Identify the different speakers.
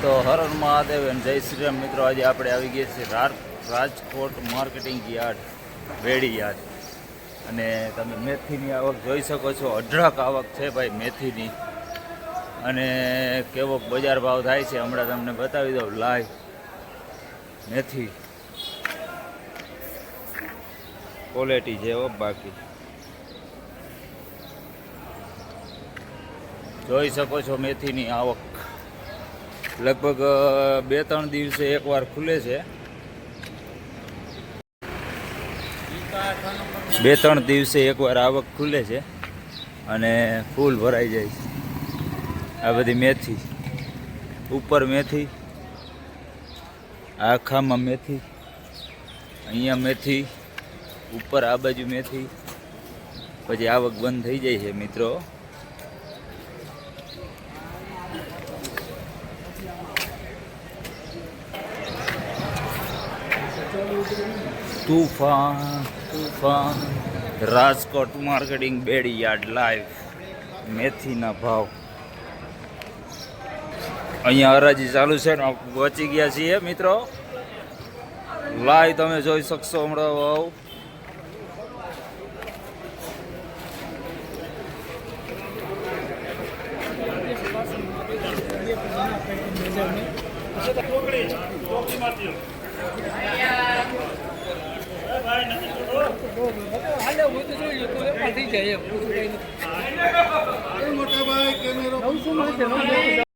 Speaker 1: તો હર મહાદેવ અને જય શ્રી રામ. મિત્રો, આજે આપણે આવી ગયા છીએ Rajkot marketing yard Vedi yard. અને તમે મેથીની આવક જોઈ શકો છો. અઢળક આવક છે ભાઈ મેથીની. અને કેવો બજાર ભાવ થાય છે હમણાં તમને બતાવી દઉં. લાઈવ મેથી. ક્વોલિટી હો, બાકી. જોઈ શકો છો મેથીની આવક. લગભગ બે ત્રણ દિવસે એકવાર ખુલે છે. બે ત્રણ દિવસે એકવાર આવક ખુલે છે અને ફૂલ ભરાઈ જાય છે. આ બધી મેથી. ઉપર મેથી, આખામાં મેથી, અહીંયા મેથી, ઉપર આ બાજુ મેથી. પછી આવક બંધ થઈ જાય છે મિત્રો. તુફાન તુફાન. Rajkot marketing Bedi yard live. મેથીના ભાવ. અહીંયા હરાજી ચાલુ છે ને પહોંચી ગયા છીએ, મિત્રો. લાઈવ તમે જોઈ શકશો હમણાં ભાવ
Speaker 2: હાલે હું તો જોઈ લો થઈ જાય એમ.
Speaker 3: મોટા ભાઈ કેમેરો